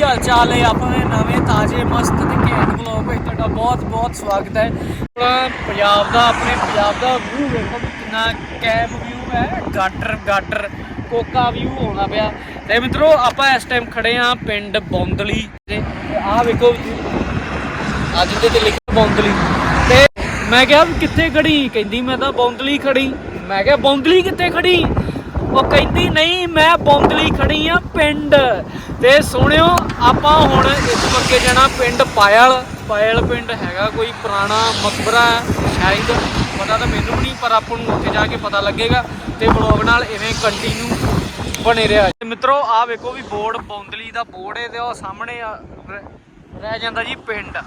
ਕੀ ਹਾਲ ਚਾਲ ਹੈ? ਆਪਣੇ ਨਵੇਂ ਤਾਜ਼ੇ, ਮਸਤ ਤੇ ਘੈਂਟ ਵਲੌਗ ਵਿੱਚ ਤੁਹਾਡਾ ਬਹੁਤ ਬਹੁਤ ਸਵਾਗਤ ਹੈ। ਪੰਜਾਬ ਦਾ, ਆਪਣੇ ਪੰਜਾਬ ਦਾ ਵਿਊ ਵੇਖੋ ਵੀ ਕਿੰਨਾ ਕੈਮ ਵਿਊ ਹੈ ਗਾਟਰ ਗਾਟਰ ਕੋਕਾ ਵਿਊ ਹੋਣਾ ਪਿਆ। ਤੇ ਮਿੱਤਰੋ, ਆਪਾਂ ਇਸ ਟਾਈਮ ਖੜੇ ਆ ਪਿੰਡ ਬੌਂਦਲੀ ਤੇ ਆਹ ਵੇਖੋ ਅੱਜ ਦੇ ਤੇ ਲਿਖਿਆ ਬੌਂਦਲੀ। ਤੇ ਮੈਂ ਕਿਹਾ ਵੀ ਕਿੱਥੇ ਖੜੀ ਕਹਿੰਦੀ ਮੈਂ ਤਾਂ ਬੌਂਦਲੀ ਖੜੀ ਮੈਂ ਕਿਹਾ, ਬੌਂਦਲੀ ਕਿੱਥੇ ਖੜੀ ਉਹ ਕਹਿੰਦੀ, ਨਹੀਂ, ਮੈਂ ਬੌਂਦਲੀ ਖੜੀ ਆ ਪਿੰਡ। ਤੇ ਸੁਣਿਓ, ਆਪਾਂ ਹੁਣ ਇਸ ਅੱਗੇ ਜਾਣਾ ਪਿੰਡ ਪਾਇਲ ਪਾਇਲ ਪਿੰਡ ਹੈਗਾ ਕੋਈ ਪੁਰਾਣਾ ਮਕਬਰਾ ਸ਼ਾਇਦ, ਪਤਾ ਤਾਂ ਮੈਨੂੰ ਨਹੀਂ, ਪਰ ਆਪਾਂ ਨੂੰ ਉੱਥੇ ਜਾ ਕੇ ਪਤਾ ਲੱਗੇਗਾ ਤੇ ਬਲੌਗ ਨਾਲ ਇਵੇਂ ਕੰਟੀਨਿਊ ਬਣੇ ਰਿਹਾ। ਤੇ ਮਿੱਤਰੋ, ਆਹ ਵੇਖੋ ਵੀ ਬੋਰਡ, ਬੌਂਦਲੀ ਦਾ ਬੋਰਡ ਹੈ ਤੇ ਉਹ ਸਾਹਮਣੇ ਆ, ਰਹਿ- ਰਹਿ ਜਾਂਦਾ ਜੀ ਪਿੰਡ।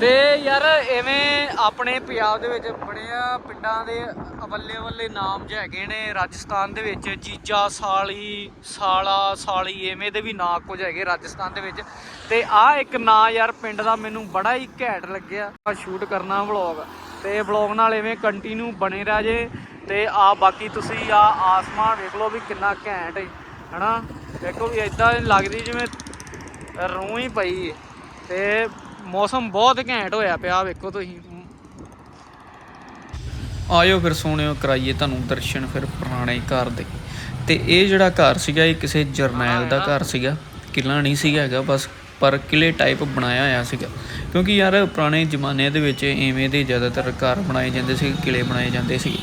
ਤੇ ਯਾਰ ਐਵੇਂ ਆਪਣੇ ਪੰਜਾਬ ਦੇ ਵਿੱਚ ਬੜੇ ਪਿੰਡਾਂ ਦੇ ਅਵੱਲੇ ਬੱਲੇ ਨਾਮ ਜਿਹੇ ਹੈਗੇ ਨੇ ਰਾਜਸਥਾਨ ਦੇ ਵਿੱਚ, ਜੀਜਾ ਸਾਲੀ, ਸਾਲਾ, ਸਾਲੀ, ਐਵੇਂ ਦੇ ਵੀ ਨਾਂ ਕੁਝ ਹੈਗੇ ਰਾਜਸਥਾਨ ਦੇ ਵਿੱਚ। ਤੇ ਆਹ ਇੱਕ ਨਾਂ ਯਾਰ ਪਿੰਡ ਦਾ ਮੈਨੂੰ ਬੜਾ ਹੀ ਘੈਂਟ ਲੱਗਿਆ। ਆ ਸ਼ੂਟ ਕਰਨਾ ਵਲੌਗ ਤੇ ਵਲੌਗ ਨਾਲ ਐਵੇਂ ਕੰਟੀਨਿਊ ਬਣੇ ਰਹਿ ਜੇ ਤੇ ਆ ਬਾਕੀ ਤੁਸੀਂ ਆ ਆਸਮਾਨ ਵੇਖ ਲਓ ਵੀ ਕਿੰਨਾ ਘੈਂਟ ਹੈ ਹਨਾ? ਦੇਖੋ ਵੀ ਇਦਾਂ ਲੱਗਦੀ ਜਿਵੇਂ ਰੂਹ ਹੀ ਪਈ ਹੈ ਤੇ ਮੌਸਮ ਬਹੁਤ ਘੈਂਟ ਹੋਇਆ ਪਿਆ ਵੇਖੋ ਤੁਸੀਂ। ਆਇਓ ਫਿਰ ਸੋਹਣਿਓ ਕਰਾਈਏ ਤੁਹਾਨੂੰ ਦਰਸ਼ਨ ਫਿਰ ਪੁਰਾਣੇ ਘਰ ਦੇ। ਤੇ ਇਹ ਜਿਹੜਾ ਘਰ ਸੀਗਾ ਇਹ ਕਿਸੇ ਜਰਨੈਲ ਦਾ ਘਰ ਸੀਗਾ। ਕਿਲਾ ਨਹੀਂ ਸੀਗਾ ਹੈਗਾ ਬਸ ਪਰ ਕਿਲੇ ਟਾਈਪ ਬਣਾਇਆ ਹੋਇਆ ਸੀਗਾ। ਕਿਉਂਕਿ ਯਾਰ ਪੁਰਾਣੇ ਜ਼ਮਾਨੇ ਦੇ ਵਿੱਚ ਐਵੇਂ ਦੇ ਜ਼ਿਆਦਾਤਰ ਘਰ ਬਣਾਏ ਜਾਂਦੇ ਸੀ ਕਿਲੇ ਬਣਾਏ ਜਾਂਦੇ ਸੀ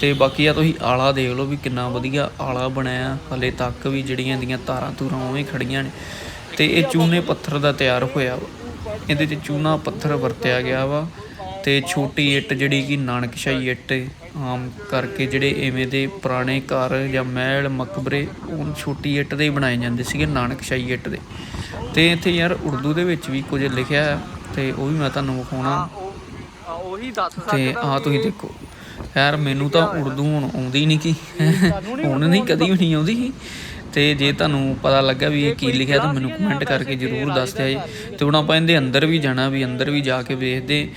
ਤੇ ਬਾਕੀ ਆ ਤੁਸੀਂ ਆਲਾ ਦੇਖ ਲਓ ਵੀ ਕਿੰਨਾ ਵਧੀਆ ਆਲਾ ਬਣਾਇਆ ਹਲੇ ਤੱਕ ਵੀ ਜਿਹੜੀਆਂ ਦੀਆਂ ਤਾਰਾਂ ਤੂਰਾਂ ਉਵੇਂ ਖੜੀਆਂ ਨੇ। ਤੇ ਇਹ ਚੂਨੇ ਪੱਥਰ ਦਾ ਤਿਆਰ ਹੋਇਆ ਵਾ। ਇਹਦੇ 'ਚ ਚੂਨਾ ਪੱਥਰ ਵਰਤਿਆ ਗਿਆ ਵਾ। ਤੇ ਛੋਟੀ ਇੱਟ ਜਿਹੜੀ ਕਿ ਨਾਨਕਸ਼ਾਹੀ ਇੱਟ ਆਮ ਕਰਕੇ ਜਿਹੜੇ ਐਵੇਂ ਦੇ ਪੁਰਾਣੇ ਘਰ ਜਾਂ ਮਹਿਲ ਮਕਬਰੇ ਉਹ ਛੋਟੀ ਇੱਟ ਦੇ ਹੀ ਬਣਾਏ ਜਾਂਦੇ ਸੀਗੇ ਨਾਨਕਸ਼ਾਹੀ ਇੱਟ ਦੇ। ਤੇ ਇੱਥੇ ਯਾਰ ਉਰਦੂ ਦੇ ਵਿੱਚ ਵੀ ਕੁਝ ਲਿਖਿਆ ਤੇ ਉਹ ਵੀ ਮੈਂ ਤੁਹਾਨੂੰ ਵਿਖਾਉਣਾ। ਉਹੀ ਦੱਸ ਤੇ ਆ ਤੁਸੀਂ ਦੇਖੋ ਯਾਰ ਮੈਨੂੰ ਤਾਂ ਉਰਦੂ ਹੁਣ ਆਉਂਦੀ ਨਹੀਂ ਕੀ ਹੁਣ ਨਹੀਂ ਕਦੀ ਵੀ ਨਹੀਂ ਆਉਂਦੀ ਤੇ ਜੇ ਤੁਹਾਨੂੰ ਪਤਾ ਲੱਗਾ ਵੀ ਇਹ ਕੀ ਲਿਖਿਆ ਤਾਂ ਮੈਨੂੰ ਕਮੈਂਟ ਕਰਕੇ ਜਰੂਰ ਦੱਸ ਦਿਓ ਜੀ। ਤੇ ਹੁਣ ਆਪਾਂ ਇਹਦੇ ਅੰਦਰ ਵੀ ਜਾਣਾ ਵੀ ਅੰਦਰ ਵੀ ਜਾ ਕੇ ਵੇਖਦੇ।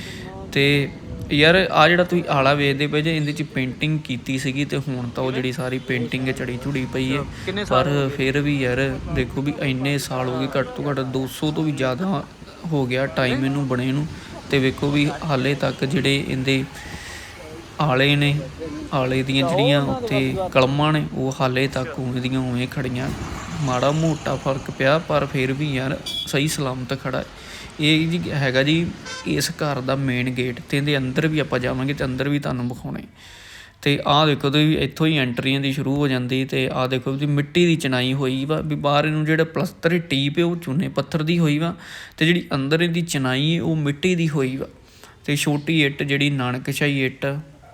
ਤੇ ਯਾਰ ਆ ਜਿਹੜਾ ਤੁਸੀਂ ਆਲਾ ਵੇਖਦੇ ਪਏ ਜੇ ਇਹਦੇ ਚ ਪੇਂਟਿੰਗ ਕੀਤੀ ਸੀਗੀ ਤੇ ਹੁਣ ਤਾਂ ਉਹ ਜਿਹੜੀ ਸਾਰੀ ਪੇਂਟਿੰਗ ਚੜੀ ਝੁੜੀ ਪਈ ਹੈ। ਪਰ ਫਿਰ ਵੀ ਯਾਰ ਦੇਖੋ ਵੀ ਇੰਨੇ ਸਾਲ ਹੋ ਗਏ ਘੱਟ ਤੋਂ ਘੱਟ 200 ਤੋਂ ਵੀ ਜ਼ਿਆਦਾ ਹੋ ਗਿਆ ਟਾਈਮ ਇਹਨੂੰ ਬਣੇ ਨੂੰ। ਤੇ ਵੇਖੋ ਵੀ ਹਾਲੇ ਤੱਕ ਜਿਹੜੇ ਇਹਦੇ ਆਲੇ ਨੇ ਆਲੇ ਦੀਆਂ ਜਿਹੜੀਆਂ ਉੱਤੇ ਕਲਮਾਂ ਨੇ ਉਹ ਹਾਲੇ ਤੱਕ ਉਵੇਂ ਦੀਆਂ ਉਵੇਂ ਖੜੀਆਂ। ਮਾੜਾ ਮੋਟਾ ਫ਼ਰਕ ਪਿਆ, ਪਰ ਫਿਰ ਵੀ ਯਾਰ ਸਹੀ ਸਲਾਮਤ ਖੜਾ ਇਹ ਜੀ ਹੈਗਾ ਜੀ, ਇਸ ਘਰ ਦਾ ਮੇਨ ਗੇਟ ਤੇ ਇਹਦੇ ਅੰਦਰ ਵੀ ਆਪਾਂ ਜਾਵਾਂਗੇ ਤੇ ਅੰਦਰ ਵੀ ਤੁਹਾਨੂੰ ਵਿਖਾਉਣੇ। ਤੇ ਆਹ ਦੇਖੋ ਤੁਸੀਂ, ਇੱਥੋਂ ਹੀ ਐਂਟਰੀਆਂ ਦੀ ਸ਼ੁਰੂ ਹੋ ਜਾਂਦੀ ਤੇ ਆਹ ਦੇਖੋ ਵੀ ਮਿੱਟੀ ਦੀ ਚਨਾਈ ਹੋਈ ਵਾ, ਵੀ ਬਾਹਰ ਇਹਨੂੰ ਜਿਹੜਾ ਪਲਸਤਰ ਟੀਪ ਹੈ, ਉਹ ਚੂਨੇ ਪੱਥਰ ਦੀ ਹੋਈ ਵਾ ਤੇ ਜਿਹੜੀ ਅੰਦਰ ਇਹਦੀ ਚਨਾਈ ਹੈ, ਉਹ ਮਿੱਟੀ ਦੀ ਹੋਈ ਵਾ। ਤੇ ਛੋਟੀ ਇੱਟ ਜਿਹੜੀ ਨਾਨਕਸ਼ਾਹੀ ਇੱਟ,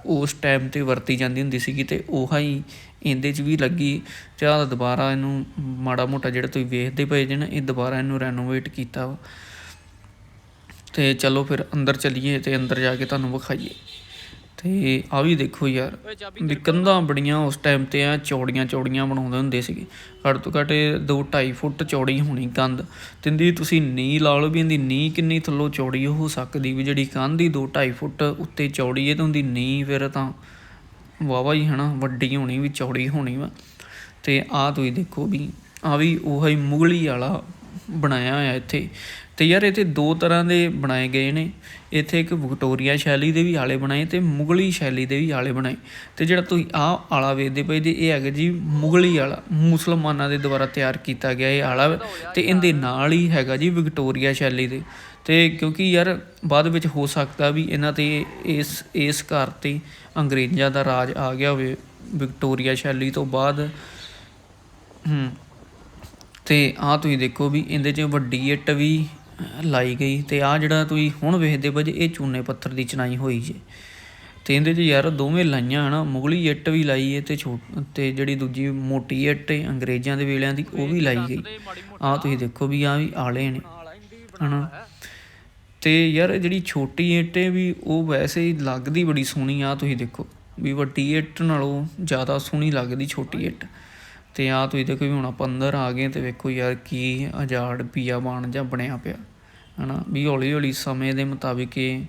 ਉਸ ਟਾਈਮ ਤੇ ਵਰਤੀ ਜਾਂਦੀ ਹੁੰਦੀ ਸੀਗੀ ਤੇ ਉਹ ਹੀ ਇਹਦੇ 'ਚ ਵੀ ਲੱਗੀ ਤੇ ਦੁਬਾਰਾ ਇਹਨੂੰ ਮਾੜਾ ਮੋਟਾ ਜਿਹੜਾ ਤੁਸੀਂ ਵੇਖਦੇ ਪਏ ਜੇ ਨਾ, ਇਹ ਦੁਬਾਰਾ ਇਹਨੂੰ ਰੈਨੋਵੇਟ ਕੀਤਾ ਵਾ। ਤੇ ਚਲੋ ਫਿਰ ਅੰਦਰ ਚਲੀਏ ਤੇ ਅੰਦਰ ਜਾ ਕੇ ਤੁਹਾਨੂੰ ਵਿਖਾਈਏ। ਤੇ ਆ ਵੀ ਦੇਖੋ ਯਾਰ, ਵੀ ਕੰਧਾਂ ਬੜੀਆਂ ਉਸ ਟਾਈਮ ਤੇ ਆ, ਚੌੜੀਆਂ ਚੌੜੀਆਂ ਬਣਾਉਂਦੇ ਹੁੰਦੇ ਸੀਗੇ। ਘੱਟ ਤੋਂ ਘੱਟ 2.5 ਫੁੱਟ ਚੌੜੀ ਹੋਣੀ ਕੰਧ। ਤੇ ਤੁਸੀਂ ਨੀਂਹ ਲਾ ਲਓ ਵੀ ਇਹਦੀ ਨੀਂਹ ਕਿੰਨੀ ਥੱਲੋਂ ਚੌੜੀ ਹੋ ਸਕਦੀ ਵੀ ਜਿਹੜੀ ਕੰਧ ਦੀ 2.5 ਫੁੱਟ ਉੱਤੇ ਚੌੜੀ ਹੈ ਤੇ ਉਹਦੀ ਨੀਂਹ ਫਿਰ ਤਾਂ ਵਾਵਾ ਹੀ ਹਨਾ, ਵੱਡੀ ਹੋਣੀ ਵੀ ਚੌੜੀ ਹੋਣੀ ਵਾ। ਤੇ ਆ ਤੁਸੀਂ ਦੇਖੋ ਵੀ ਆ ਵੀ ਉਹ ਹੀ ਮੁਗਲੀ ਵਾਲਾ ਬਣਾਇਆ ਹੋਇਆ ਇੱਥੇ। ਤੇ ਯਾਰ ਇੱਥੇ ਦੋ ਤਰ੍ਹਾਂ ਦੇ ਬਣਾਏ ਗਏ ਨੇ। ਇੱਥੇ ਇੱਕ ਵਿਕਟੋਰੀਆ ਸ਼ੈਲੀ ਦੇ ਵੀ ਆਲੇ ਬਣਾਏ ਤੇ ਮੁਗਲੀ ਸ਼ੈਲੀ ਦੇ ਵੀ ਆਲੇ ਬਣਾਏ। ਤੇ ਜਿਹੜਾ ਤੁਸੀਂ ਆਹ ਆਲਾ ਵੇਖਦੇ ਪਏ ਜੀ, ਇਹ ਹੈਗਾ ਜੀ ਮੁਗਲੀ ਆਲਾ। ਮੁਸਲਮਾਨਾਂ ਦੇ ਦੁਆਰਾ ਤਿਆਰ ਕੀਤਾ ਗਿਆ ਇਹ ਆਲਾ। ਵਾ ਤੇ ਇਹਦੇ ਨਾਲ ਹੀ ਹੈਗਾ ਜੀ ਵਿਕਟੋਰੀਆ ਸ਼ੈਲੀ ਦੇ। ਤੇ ਕਿਉਂਕਿ ਯਾਰ ਬਾਅਦ ਵਿੱਚ ਹੋ ਸਕਦਾ ਵੀ ਇਹਨਾਂ ਤੇ ਇਸ ਇਸ ਘਰ ਤੇ ਅੰਗਰੇਜ਼ਾਂ ਦਾ ਰਾਜ ਆ ਗਿਆ ਹੋਵੇ ਵਿਕਟੋਰੀਆ ਸ਼ੈਲੀ ਤੋਂ ਬਾਅਦ। ਹੂੰ। ਤੇ ਆਹ ਤੁਸੀਂ ਦੇਖੋ ਵੀ ਇਹਦੇ 'ਚ ਵੱਡੀ ਇੱਟ ਵੀ ਲਾਈ ਗਈ ਤੇ ਆਹ ਜਿਹੜਾ ਤੁਸੀਂ ਹੁਣ ਵੇਖਦੇ ਪਏ ਜੇ, ਇਹ ਚੂਨੇ ਪੱਥਰ ਦੀ ਚਨਾਈ ਹੋਈ ਜੇ। ਤੇ ਇਹਦੇ 'ਚ ਯਾਰ ਦੋਵੇਂ ਲਾਈਆਂ ਹਨਾ, ਮੁਗਲੀ ਇੱਟ ਵੀ ਲਾਈ ਏ ਤੇ ਛੋਟ, ਤੇ ਜਿਹੜੀ ਦੂਜੀ ਮੋਟੀ ਇੱਟ ਏ, ਅੰਗਰੇਜ਼ਾਂ ਦੇ ਵੇਲਿਆਂ ਦੀ, ਉਹ ਵੀ ਲਾਈ ਗਈ। ਆਹ ਤੁਸੀਂ ਦੇਖੋ ਵੀ ਆਹ ਵੀ ਆਲੇ ਨੇ, ਹਨਾ। ਤੇ ਯਾਰ ਜਿਹੜੀ ਛੋਟੀ ਇੱਟ ਏ ਵੀ, ਉਹ ਵੈਸੇ ਹੀ ਲੱਗਦੀ ਬੜੀ ਸੋਹਣੀ ਆ ਤੁਸੀਂ ਦੇਖੋ ਵੀ ਵੱਡੀ ਇੱਟ ਨਾਲੋਂ ਜ਼ਿਆਦਾ ਸੋਹਣੀ ਲੱਗਦੀ ਛੋਟੀ ਇੱਟ। ਤੇ ਆ ਤੁਸੀਂ ਦੇਖੋ ਵੀ ਹੁਣ ਆਪਾਂ ਅੰਦਰ ਆ ਗਏ ਤੇ ਵੇਖੋ ਯਾਰ ਕੀ ਆਜ਼ਾਦ ਪੀਆ ਬਣ ਜਾਂ ਬਣਿਆ ਪਿਆ ਹਨਾ? ਵੀ ਹੌਲੀ ਹੌਲੀ ਸਮੇਂ ਦੇ ਮੁਤਾਬਿਕ ਇਹ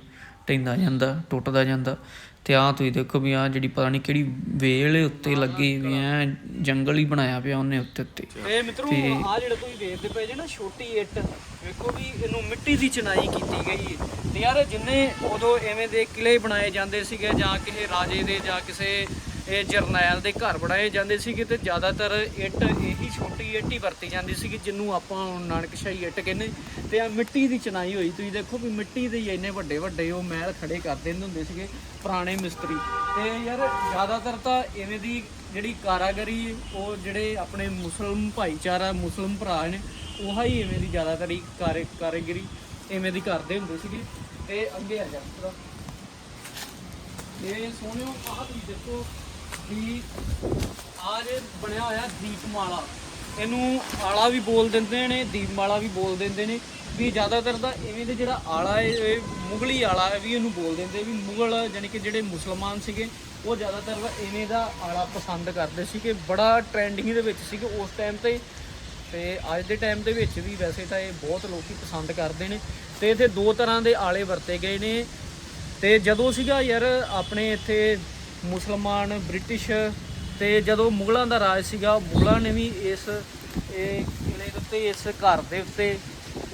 ਢਹਿੰਦਾ ਜਾਂਦਾ ਟੁੱਟਦਾ ਜਾਂਦਾ। ਤੇ ਆਹ ਤੁਸੀਂ ਦੇਖੋ ਵੀ ਆ ਜਿਹੜੀ ਪਤਾ ਨਹੀਂ ਕਿਹੜੀ ਵੇਲ ਉੱਤੇ ਲੱਗੀ ਵੀ ਐ ਜੰਗਲ ਹੀ ਬਣਾਇਆ ਪਿਆ ਉਹਨੇ ਉੱਤੇ ਉੱਤੇ। ਤੇ ਮਿੱਤਰੋ ਆ ਜਿਹੜਾ ਤੁਸੀਂ ਵੇਖਦੇ ਪਏ ਜੇ ਨਾ ਛੋਟੀ ਇੱਟ ਵੇਖੋ ਵੀ ਇਹਨੂੰ ਮਿੱਟੀ ਦੀ ਚਨਾਈ ਕੀਤੀ ਗਈ ਹੈ ਤੇ ਯਾਰ ਜਿੰਨੇ ਉਦੋਂ ਐਵੇਂ ਦੇ ਕਿਲੇ ਬਣਾਏ ਜਾਂਦੇ ਸੀਗੇ ਜਾਂ ਕਿਸੇ ਰਾਜੇ ਦੇ ਜਾਂ ਕਿਸੇ ਇਹ ਜਰਨੈਲ ਦੇ ਘਰ ਬਣਾਏ ਜਾਂਦੇ ਸੀਗੇ ਤੇ ਜ਼ਿਆਦਾਤਰ ਇੱਟ ਇਹੀ ਛੋਟੀ ਇੱਟ ਹੀ ਵਰਤੀ ਜਾਂਦੀ ਸੀਗੀ, ਜਿਹਨੂੰ ਆਪਾਂ ਨਾਨਕਸ਼ਾਹੀ ਇੱਟ ਕਹਿੰਦੇ। ਤੇ ਆ ਮਿੱਟੀ ਦੀ ਚਨਾਈ ਹੋਈ। ਤੁਸੀਂ ਦੇਖੋ ਵੀ ਮਿੱਟੀ ਦੇ ਇੰਨੇ ਵੱਡੇ ਵੱਡੇ ਉਹ ਮਹਿਲ ਖੜੇ ਕਰ ਦਿੰਦੇ ਹੁੰਦੇ ਸੀਗੇ, ਪੁਰਾਣੇ ਮਿਸਤਰੀ। ਤੇ ਯਾਰ ਜ਼ਿਆਦਾਤਰ ਤਾਂ ਇਵੇਂ ਦੀ ਜਿਹੜੀ ਕਾਰਾਗਰੀ, ਉਹ ਜਿਹੜੇ ਆਪਣੇ ਮੁਸਲਮ ਭਾਈਚਾਰਾ, ਮੁਸਲਮ ਭਰਾ ਨੇ, ਉਹ ਹੀ ਇਵੇਂ ਦੀ ਜ਼ਿਆਦਾਤਰ ਹੀ ਕਾਰਾਗਰੀ ਇਵੇਂ ਦੀ ਕਰਦੇ ਹੁੰਦੇ ਸੀਗੇ। ਤੇ ਅੱਗੇ ਆ ਜਾ। ਇਹ ਸੋਹਣਿਓ, ਆਹ ਤੁਸੀਂ ਦੇਖੋ ਵੀ ਆਹ ਜੇ ਬਣਿਆ ਹੋਇਆ ਦੀਪਮਾਲਾ, ਇਹਨੂੰ ਆਲਾ ਵੀ ਬੋਲ ਦਿੰਦੇ ਨੇ, ਦੀਪਮਾਲਾ ਵੀ ਬੋਲ ਦਿੰਦੇ ਨੇ, ਵੀ ਜ਼ਿਆਦਾਤਰ ਤਾਂ ਇਵੇਂ ਦੇ ਜਿਹੜਾ ਆਲਾ ਇਹ ਮੁਗਲੀ ਆਲਾ ਵੀ ਇਹਨੂੰ ਬੋਲ ਦਿੰਦੇ ਵੀ ਮੁਗਲ ਯਾਨੀ ਕਿ ਜਿਹੜੇ ਮੁਸਲਮਾਨ ਸੀਗੇ, ਉਹ ਜ਼ਿਆਦਾਤਰ ਇਵੇਂ ਦਾ ਆਲਾ ਪਸੰਦ ਕਰਦੇ ਸੀ ਕਿ ਬੜਾ ਟ੍ਰੈਂਡਿੰਗ ਦੇ ਵਿੱਚ ਸੀ ਕਿ ਉਸ ਟਾਈਮ ਤੇ। ਤੇ ਅੱਜ ਦੇ ਟਾਈਮ ਦੇ ਵਿੱਚ ਵੀ ਵੈਸੇ ਤਾਂ ਇਹ ਬਹੁਤ ਲੋਕੀ ਪਸੰਦ ਕਰਦੇ ਨੇ। ਤੇ ਇੱਥੇ ਦੋ ਤਰ੍ਹਾਂ ਦੇ ਆਲੇ ਵਰਤੇ ਗਏ ਨੇ। ਤੇ ਜਦੋਂ ਸੀਗਾ ਯਾਰ ਆਪਣੇ ਇੱਥੇ ਮੁਸਲਮਾਨ, ਬ੍ਰਿਟਿਸ਼ ਤੇ ਜਦੋਂ ਮੁਗਲਾਂ ਦਾ ਰਾਜ ਸੀਗਾ, ਮੁਗਲਾਂ ਨੇ ਵੀ ਇਸ, ਇਹ ਕਿਲੇ ਦੇ ਉੱਤੇ, ਇਸ ਘਰ ਦੇ ਉੱਤੇ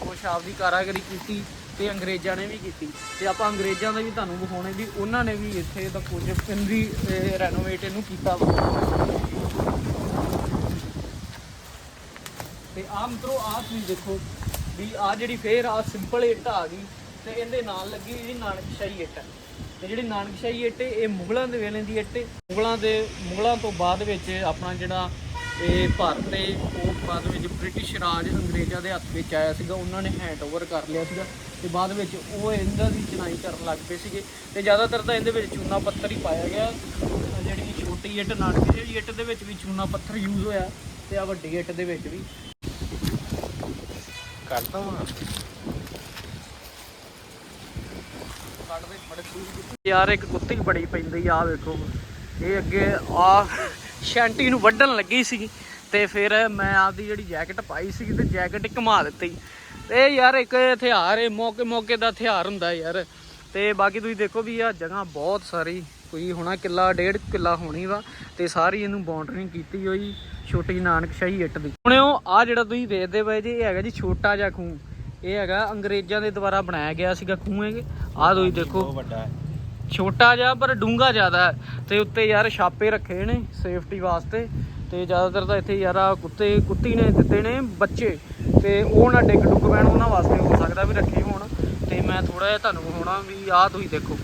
ਕੁਛ ਆਪਦੀ ਕਾਰਾਗਰੀ ਕੀਤੀ ਤੇ ਅੰਗਰੇਜ਼ਾਂ ਨੇ ਵੀ ਕੀਤੀ। ਤੇ ਆਪਾਂ ਅੰਗਰੇਜ਼ਾਂ ਦਾ ਵੀ ਤੁਹਾਨੂੰ ਵਿਖਾਉਣੇ ਵੀ ਉਹਨਾਂ ਨੇ ਵੀ ਇੱਥੇ ਦਾ ਕੁਝ ਪਿੰਦੀ ਰੈਨੋਵੇਟ ਇਹਨੂੰ ਕੀਤਾ ਵਾ। ਤੇ ਆਹ ਮਿੱਤਰੋ, ਆਹ ਤੁਸੀਂ ਦੇਖੋ ਵੀ ਆ ਜਿਹੜੀ ਫੇਰ ਆ ਸਿੰਪਲ ਇੱਟ ਆ ਗਈ ਤੇ ਇਹਦੇ ਨਾਲ ਲੱਗੀ ਜੀ ਨਾਨਕਸ਼ਾਹੀ ਇੱਟ। ਤੇ ਜਿਹੜੀ ਨਾਨਕਸ਼ਾਹੀ ਇੱਟ, ਇਹ ਮੁਗਲਾਂ ਦੇ ਵੇਲੇ ਦੀ ਇੱਟ ਏ। ਮੁਗਲਾਂ ਦੇ, ਮੁਗਲਾਂ ਤੋਂ ਬਾਅਦ ਵਿੱਚ ਆਪਣਾ ਜਿਹੜਾ ਇਹ ਭਾਰਤ ਹੈ ਉਹ ਬਾਅਦ ਵਿੱਚ ਬ੍ਰਿਟਿਸ਼ ਰਾਜ ਅੰਗਰੇਜ਼ਾਂ ਦੇ ਹੱਥ ਵਿੱਚ ਆਇਆ ਸੀਗਾ, ਉਹਨਾਂ ਨੇ ਹੈਂਡਓਵਰ ਕਰ ਲਿਆ ਸੀਗਾ ਤੇ ਬਾਅਦ ਵਿੱਚ ਉਹ ਇਹਨਾਂ ਦੀ ਚਨਾਈ ਕਰਨ ਲੱਗ ਪਏ ਸੀਗੇ ਤੇ ਜ਼ਿਆਦਾਤਰ ਤਾਂ ਇਹਦੇ ਵਿੱਚ ਚੂਨਾ ਪੱਥਰ ਹੀ ਪਾਇਆ ਗਿਆ ਜਿਹੜੀ ਛੋਟੀ ਇੱਟ, ਨਾਨਕਸ਼ਾਹੀ ਇੱਟ ਦੇ ਵਿੱਚ ਵੀ ਚੂਨਾ ਪੱਥਰ ਯੂਜ਼ ਹੋਇਆ ਤੇ ਆ ਵੱਡੀ ਇੱਟ ਦੇ ਵਿੱਚ ਵੀ ਕਰਦਾ ਵਾਂ ਯਾਰ ਇੱਕ ਕੁੱਤੀ ਬੜੀ ਪੈਂਦੀ ਆ, ਆਹ ਵੇਖੋ। ਇਹ ਅੱਗੇ ਆ ਸ਼ੈਂਟੀ ਨੂੰ ਵੱਢਣ ਲੱਗੀ ਸੀ ਤੇ ਫਿਰ ਮੈਂ ਆਪਦੀ ਜਿਹੜੀ ਜੈਕਟ ਪਾਈ ਸੀ ਤੇ ਜੈਕਟ ਘੁਮਾ ਦਿੱਤੀ। ਤੇ ਯਾਰ ਇੱਕ ਹਥਿਆਰ, ਇਹ ਮੌਕੇ ਮੌਕੇ ਦਾ ਹਥਿਆਰ ਹੁੰਦਾ ਯਾਰ। ਤੇ ਬਾਕੀ ਤੁਸੀਂ ਦੇਖੋ ਵੀ ਆ ਜਗ੍ਹਾ ਬਹੁਤ ਸਾਰੀ, ਕੋਈ ਹੋਣਾ ਕਿੱਲਾ, ਡੇਢ ਕਿੱਲਾ ਹੋਣੀ ਵਾ ਤੇ ਸਾਰੀ ਇਹਨੂੰ ਬਾਉਂਡਰਿੰਗ ਕੀਤੀ ਹੋਈ ਛੋਟੀ ਨਾਨਕਸ਼ਾਹੀ ਇੱਟ ਦੀ। ਹੁਣ ਉਹ ਆ ਜਿਹੜਾ ਤੁਸੀਂ ਵੇਖਦੇ ਪਏ ਜੀ, ਇਹ ਹੈਗਾ ਜੀ ਛੋਟਾ ਜਿਹਾ ਖੂਹ। ਇਹ ਹੈਗਾ ਅੰਗਰੇਜ਼ਾਂ ਦੇ ਦੁਆਰਾ ਬਣਾਇਆ ਗਿਆ ਸੀਗਾ ਖੂਹ ਹੈਗੇ ਆਹ ਤੁਸੀਂ ਦੇਖੋ। ਵੱਡਾ ਹੈ। ਛੋਟਾ ਜਿਹਾ ਪਰ ਡੂੰਗਾ ਜ਼ਿਆਦਾ ਹੈ। ਤੇ ਉੱਤੇ ਯਾਰ ਛਾਪੇ ਰੱਖੇ ਨੇ ਸੇਫਟੀ ਵਾਸਤੇ। ਤੇ ਜ਼ਿਆਦਾਤਰ ਤਾਂ ਇੱਥੇ ਯਾਰ ਆਹ ਕੁੱਤੇ ਕੁੱਤੀ ਨੇ ਦਿੱਤੇ ਨੇ ਬੱਚੇ। ਤੇ ਉਹ ਨਾ ਡਿੱਗ ਡੁੱਗ ਪੈਣ ਉਹਨਾਂ ਵਾਸਤੇ ਹੋ ਸਕਦਾ ਵੀ ਰੱਖੇ ਹੋਣ। ਤੇ ਮੈਂ ਥੋੜਾ ਜਿਹਾ ਤੁਹਾਨੂੰ ਵਿਖਾਉਣਾ ਵੀ ਆਹ ਤੁਸੀਂ ਦੇਖੋ।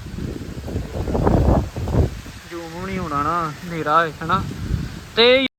ਜੂਮ ਨਹੀਂ ਹੋਣਾ ਨਾ ਹਨੇਰਾ ਹੈ ਹਨਾ? ਤੇ